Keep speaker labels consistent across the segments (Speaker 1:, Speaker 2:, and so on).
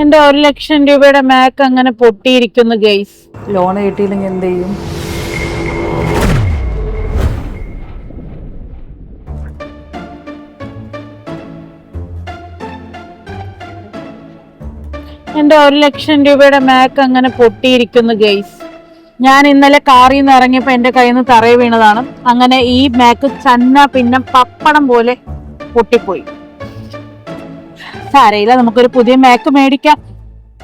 Speaker 1: എന്റെ ഒരു ലക്ഷം രൂപയുടെ മാക്ക് അങ്ങനെ പൊട്ടിയിരിക്കുന്നു ഗൈസ്
Speaker 2: ലോൺ കിട്ടിയില്ലെങ്കിൽ എന്ത് ചെയ്യും?
Speaker 1: എന്റെ ഒരു ലക്ഷം രൂപയുടെ മാക്ക് അങ്ങനെ പൊട്ടിയിരിക്കുന്നു ഗൈസ് ഞാൻ ഇന്നലെ കാറിൽ നിന്ന് ഇറങ്ങിയപ്പോ എന്റെ കയ്യിൽ നിന്ന് തറയെ വീണതാണ്. അങ്ങനെ ഈ മാക്ക് ചന്ന പിന്നെ പപ്പടം പോലെ പൊട്ടിപ്പോയി. സാരയില്ല നമുക്കൊരു പുതിയ മാക്ക് മേടിക്കാം.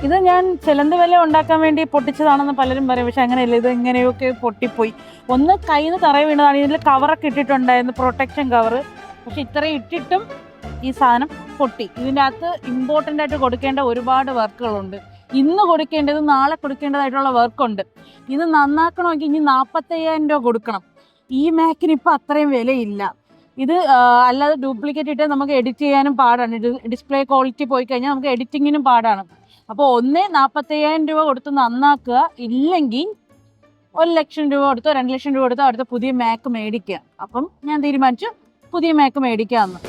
Speaker 1: ഇത് ഞാൻ ചിലന്ത് വില ഉണ്ടാക്കാൻ വേണ്ടി പൊട്ടിച്ചതാണെന്ന് പലരും പറയും. പക്ഷെ അങ്ങനെയല്ല ഇത് ഇങ്ങനെയൊക്കെ പൊട്ടിപ്പോയി. ഒന്ന് കയ്യിൽ നിന്ന് തറയെ വീണതാണ് ഇതിൽ കവറൊക്കെ ഇട്ടിട്ടുണ്ടായിരുന്നു പ്രൊട്ടക്ഷൻ കവർ പക്ഷെ ഇത്രയും ഇട്ടിട്ടും ഈ സാധനം പൊട്ടി. ഇതിന്റെ അകത്ത് ഇമ്പോർട്ടന്റ് ആയിട്ട് കൊടുക്കേണ്ട ഒരുപാട് വർക്കുകളുണ്ട്. ഇന്ന് കൊടുക്കേണ്ടത് നാളെ കൊടുക്കേണ്ടതായിട്ടുള്ള വർക്കുണ്ട്. ഇത് നന്നാക്കണമെങ്കിൽ ഇനി നാൽപ്പത്തയ്യായിരം രൂപ കൊടുക്കണം. ഈ മാക്കിന് ഇപ്പം അത്രയും വിലയില്ല. ഇത് അല്ലാതെ ഡ്യൂപ്ലിക്കേറ്റ് ഇട്ട് നമുക്ക് എഡിറ്റ് ചെയ്യാനും പാടാണ്. ഡിസ്പ്ലേ ക്വാളിറ്റി പോയി കഴിഞ്ഞാൽ നമുക്ക് എഡിറ്റിങ്ങിനും പാടാണ്. അപ്പോൾ ഒന്നേ നാൽപ്പത്തയ്യായിരം രൂപ കൊടുത്ത് നന്നാക്കുക. ഇല്ലെങ്കിൽ ഒരു ലക്ഷം രൂപ കൊടുത്തോ രണ്ട് ലക്ഷം രൂപ കൊടുത്തോ അടുത്ത പുതിയ മാക്ക് മേടിക്കുക. അപ്പം ഞാൻ തീരുമാനിച്ചു പുതിയ മാക്ക് മേടിക്കാമെന്ന്.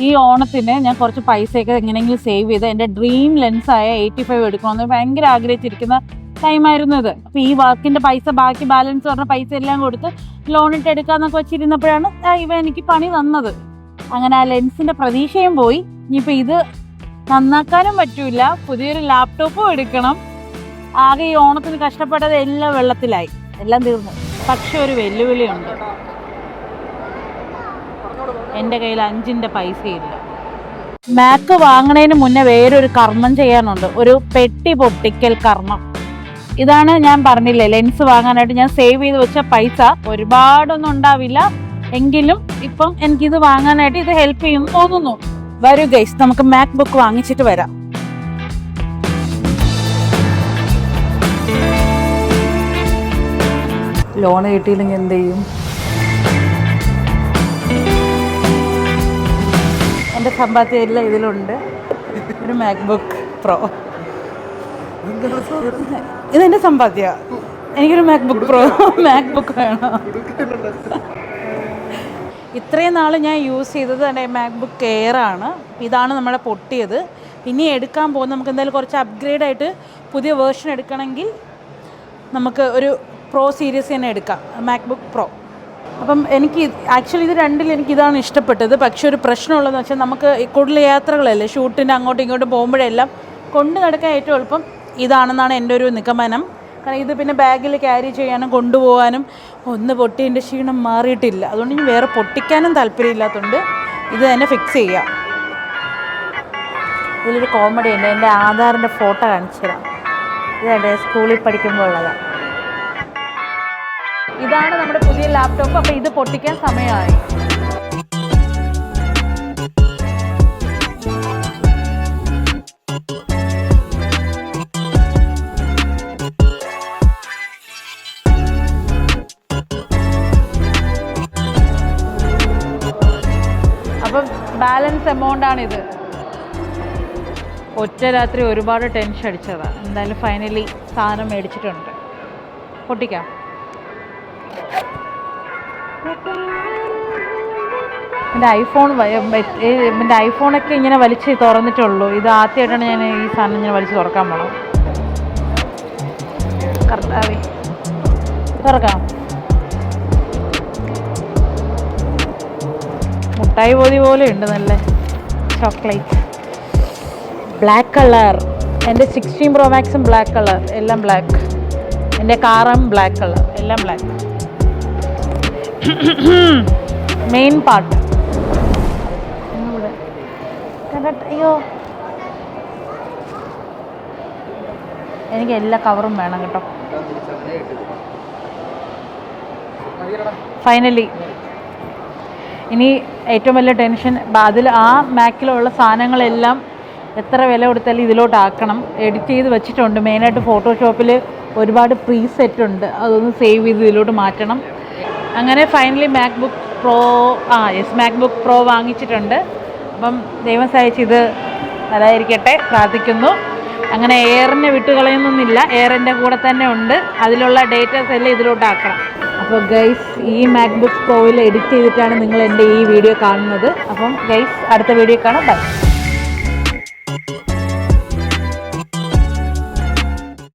Speaker 1: ഈ ഓണത്തിന് ഞാൻ കുറച്ച് പൈസയൊക്കെ എങ്ങനെയെങ്കിലും സേവ് ചെയ്ത് എന്റെ ഡ്രീം ലെൻസായ എയ്റ്റി ഫൈവ് എടുക്കണമെന്ന് ഭയങ്കര ആഗ്രഹിച്ചിരിക്കുന്ന ടൈമായിരുന്നു ഇത് അപ്പോൾ ഈ വർക്കിന്റെ പൈസ ബാക്കി ബാലൻസ് പറഞ്ഞ പൈസ എല്ലാം കൊടുത്ത് ലോൺ ഇട്ട് എടുക്കാന്നൊക്കെ വെച്ചിരുന്നപ്പോഴാണ് ഇവ എനിക്ക് പണി തന്നത്. അങ്ങനെ ആ ലെൻസിന്റെ പ്രതീക്ഷയും പോയി. ഇനിയിപ്പോൾ ഇത് നന്നാക്കാനും പറ്റൂല. പുതിയൊരു ലാപ്ടോപ്പും എടുക്കണം. ആകെ ഈ ഓണത്തിന് കഷ്ടപ്പെട്ടത് എല്ലാം വെള്ളത്തിലായി. എല്ലാം തീർന്നു. പക്ഷെ ഒരു വെല്ലുവിളിയുണ്ട്. എന്റെ കയ്യിൽ അഞ്ചിന്റെ അഞ്ചിന്റെ ഇല്ല മാക്ക് വാങ്ങണതിന് മുന്നേ വേറൊരു കർമ്മം ചെയ്യാനുണ്ട്. ഒരു പെട്ടി പൊട്ടിക്കൽ കർമ്മം. ഇതാണ് ഞാൻ പറഞ്ഞില്ലേ ലെൻസ് വാങ്ങാനായിട്ട് ഞാൻ സേവ് ചെയ്ത് വെച്ച പൈസ. ഒരുപാടൊന്നും ഉണ്ടാവില്ല. എങ്കിലും ഇപ്പം എനിക്കിത് വാങ്ങാനായിട്ട് ഇത് ഹെൽപ്പ് ചെയ്യും തോന്നുന്നു. വരൂ ഗൈസ് നമുക്ക് മാക് ബുക്ക് വാങ്ങിച്ചിട്ട് വരാം.
Speaker 2: ലോൺ കിട്ടിയില്ലെങ്കിൽ എന്ത് ചെയ്യും?
Speaker 1: എന്റെ സമ്പാദ്യം ഇതിലുണ്ട്. ഒരു മാക്ബുക്ക് പ്രോ ഇതെന്റെ സമ്പാദ്യ. എനിക്കൊരു മാക്ബുക്ക് പ്രോ മാക്ബുക്ക് വേണം. ഇത്രയും നാൾ ഞാൻ യൂസ് ചെയ്തത് എന്റെ മാക്ബുക്ക് എയർ ആണ്. ഇതാണ് നമ്മളെ പൊട്ടിയത്. ഇനി എടുക്കാൻ പോകുന്ന നമുക്ക് എന്തായാലും കുറച്ച് അപ്ഗ്രേഡ് ആയിട്ട് പുതിയ വേർഷൻ എടുക്കണമെങ്കിൽ നമുക്ക് ഒരു പ്രോ സീരീസ് തന്നെ എടുക്കാം. മാക്ബുക്ക് പ്രോ അപ്പം എനിക്ക് ആക്ച്വലി ഇത് രണ്ടിൽ എനിക്ക് ഇതാണ് ഇഷ്ടപ്പെട്ടത്. പക്ഷേ ഒരു പ്രശ്നമുള്ളതെന്ന് വെച്ചാൽ നമുക്ക് കൂടുതൽ യാത്രകളല്ലേ ഷൂട്ടിന്റെ അങ്ങോട്ടും ഇങ്ങോട്ടും പോകുമ്പോഴെല്ലാം കൊണ്ട് നടക്കാൻ ഏറ്റവും എളുപ്പം ഇതാണെന്നാണ് എന്റെ ഒരു നിഗമനം. കാരണം ഇത് പിന്നെ ബാഗിൽ ക്യാരി ചെയ്യാനും കൊണ്ടുപോകാനും ഒന്ന് പൊട്ടിയതിന്റെ ക്ഷീണം മാറിയിട്ടില്ല. അതുകൊണ്ട് ഇനി വേറെ പൊട്ടിക്കാനും താല്പര്യമില്ലാത്തതുകൊണ്ട് ഇത് തന്നെ ഫിക്സ് ചെയ്യാം. ഇതിലൊരു കോമഡി ഉണ്ട്. എന്റെ ആധാറിന്റെ ഫോട്ടോ കാണിച്ചു തരാം. ഇതേ സ്കൂളിൽ പഠിക്കുമ്പോൾ ഉള്ളതാണ് ഇതാണ് നമ്മുടെ പുതിയ ലാപ്ടോപ്പ് അപ്പോൾ ഇത് പൊട്ടിക്കാൻ സമയമായി. എമൗണ്ട് ആണിത് ഒറ്റ രാത്രി ഒരുപാട് ടെൻഷൻ അടിച്ചതാണ് എന്തായാലും ഫൈനലി സാധനം മേടിച്ചിട്ടുണ്ട്. പൊട്ടിക്കാം. എന്റെ ഐഫോൺ എന്റെ ഐഫോണൊക്കെ ഇങ്ങനെ വലിച്ച് തുറന്നിട്ടുള്ളൂ. ഇത് ആദ്യമായിട്ടാണ് ഞാൻ ഈ സാധനം ഇങ്ങനെ വലിച്ച് തുറക്കാൻ പോണം കറക്റ്റാവേ തുറക്കാം. മുട്ടായി പോതി പോലെ ഉണ്ട് നല്ല ചോക്ലേറ്റ് ബ്ലാക്ക് കളർ എന്റെ സിക്സ്റ്റീൻ പ്രോ മാക്സും ബ്ലാക്ക് കളർ എല്ലാം ബ്ലാക്ക് എന്റെ കാറും ബ്ലാക്ക് കളർ എല്ലാം ബ്ലാക്ക് മെയിൻ പാർട്ട് അയ്യോ. എനിക്ക് എല്ലാ കവറും വേണം കേട്ടോ. ഫൈനലി ഇനി ഏറ്റവും വലിയ ടെൻഷൻ അതിൽ ആ മാക്കിലുള്ള സാധനങ്ങളെല്ലാം എത്ര വില കൊടുത്താലും ഇതിലോട്ട് ആക്കണം എഡിറ്റ് ചെയ്ത് വെച്ചിട്ടുണ്ട്. മെയിനായിട്ട് ഫോട്ടോഷോപ്പിൽ ഒരുപാട് പ്രീ സെറ്റ് ഉണ്ട്. അതൊന്ന് സേവ് ചെയ്ത് ഇതിലോട്ട് മാറ്റണം. അങ്ങനെ ഫൈനലി മാക്ബുക്ക് പ്രോ ആ യെസ് മാക്ബുക്ക് പ്രോ വാങ്ങിച്ചിട്ടുണ്ട്. അപ്പം ദൈവം ഇത് നല്ലതായിരിക്കട്ടെ. പ്രാർത്ഥിക്കുന്നു. അങ്ങനെ എയറിനെ വിട്ടുകളയുന്നൊന്നുമില്ല. എയറിന്റെ കൂടെ തന്നെ ഉണ്ട്. അതിലുള്ള ഡേറ്റാസ് എല്ലാം ഇതിലോട്ടാക്കണം. അപ്പോൾ ഗൈസ് ഈ മാക്ബുക്ക് പ്രോയിൽ എഡിറ്റ് ചെയ്തിട്ടാണ് നിങ്ങൾ എന്റെ ഈ വീഡിയോ കാണുന്നത്. അപ്പം ഗൈസ് അടുത്ത വീഡിയോ കാണാം. ബൈ